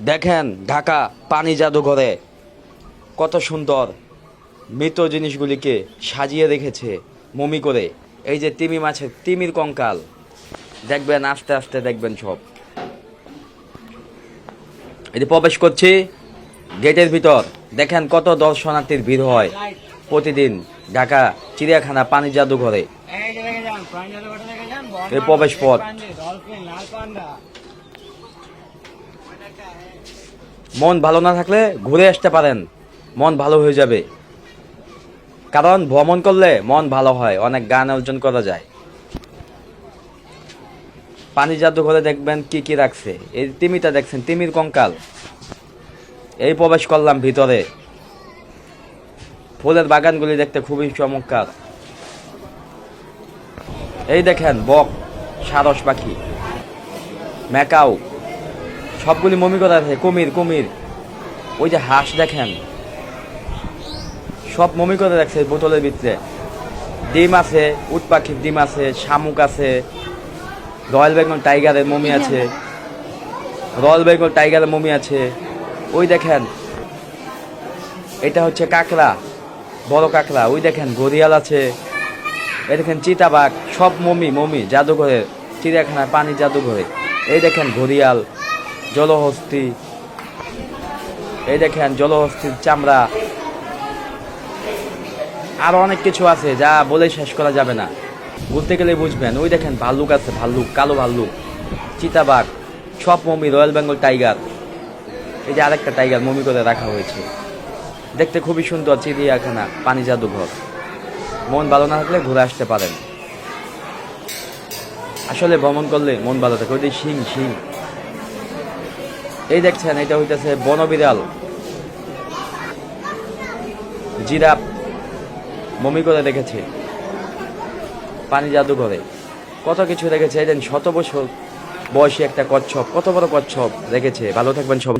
দেখেন ঢাকা পানি জাদুঘরে। কত সুন্দর। মৃত জিনিসগুলিকে সাজিয়ে রেখেছে মমি করে। এই যে তিমি মাছের তিমির কঙ্কাল। দেখবেন আস্তে আস্তে দেখবেন সব। এটি প্রবেশ করছি গেটের ভিতর। দেখেন কত দর্শনার্থীর ভিড় হয় প্রতিদিন ঢাকা চিড়িয়াখানা পানি জাদুঘরে। এই প্রবেশ পথ। মন ভালো না থাকলে ঘুরে আসতে পারেন। মন ভালো হয়ে যাবে। কারণ ভ্রমণ করলে মন ভালো হয়, অনেক গান অর্জন করা যায়। পানি জাদুঘরে দেখবেন কি কি রাখছে। এই তিমিটা দেখছেন, তিমির কঙ্কাল। এই প্রবেশ করলাম ভিতরে। ফুলের বাগানগুলি দেখতে খুবই চমৎকার। এই দেখেন বক, সারস পাখি। ম্যাকাও। সবগুলি মমি করা আছে কুমির কুমির। ওই যে হাঁস দেখেন। সব মমি করে রাখছে বোতলের ভিতরে। ডিম আছে উট পাখির ডিম আছে শামুক আছে রয়্যাল বেঙ্গল টাইগারের মমি আছে রয়্যাল বেঙ্গল টাইগারের মমি আছে। ওই দেখেন এটা হচ্ছে কাঁকড়া বড় কাঁকড়া। ওই দেখেন ঘড়িয়াল আছে। এই দেখেন চিতাবাঘ সব মমি মমি জাদুঘরের চিড়িয়াখানায় পানি জাদুঘরে। এই দেখেন ঘড়িয়াল জলহস্তি। এই দেখেন, জলহস্তির চামড়া। আরও অনেক কিছু আছে, যা বলে শেষ করা যাবে না। ঘুরতে গেলে বুঝবেন, ওই দেখেন ভাল্লুক আছে, ভাল্লুক, কালো ভাল্লুক। চিতাবাঘ, সব মমি, রয়্যাল বেঙ্গল টাইগার। এই যে আরেকটা টাইগার মমি করে রাখা হয়েছে। দেখতে খুবই সুন্দর, চিড়িয়াখানা, পানি জাদুঘর। মন ভালো না থাকলে ঘুরে আসতে পারেন। আসলে ভ্রমণ করলে মন ভালো থাকে, ওই যে শিং শিং। এই দেখছেন, এটা হইতেছে বনবিড়াল জিরাফ মমি করে রেখেছে। পানি জাদুঘরে কত কিছু রেখেছে, এই দেন শত বছর বয়সী একটা কচ্ছপ, কত বড় কচ্ছপ রেখেছে। ভালো থাকবেন সব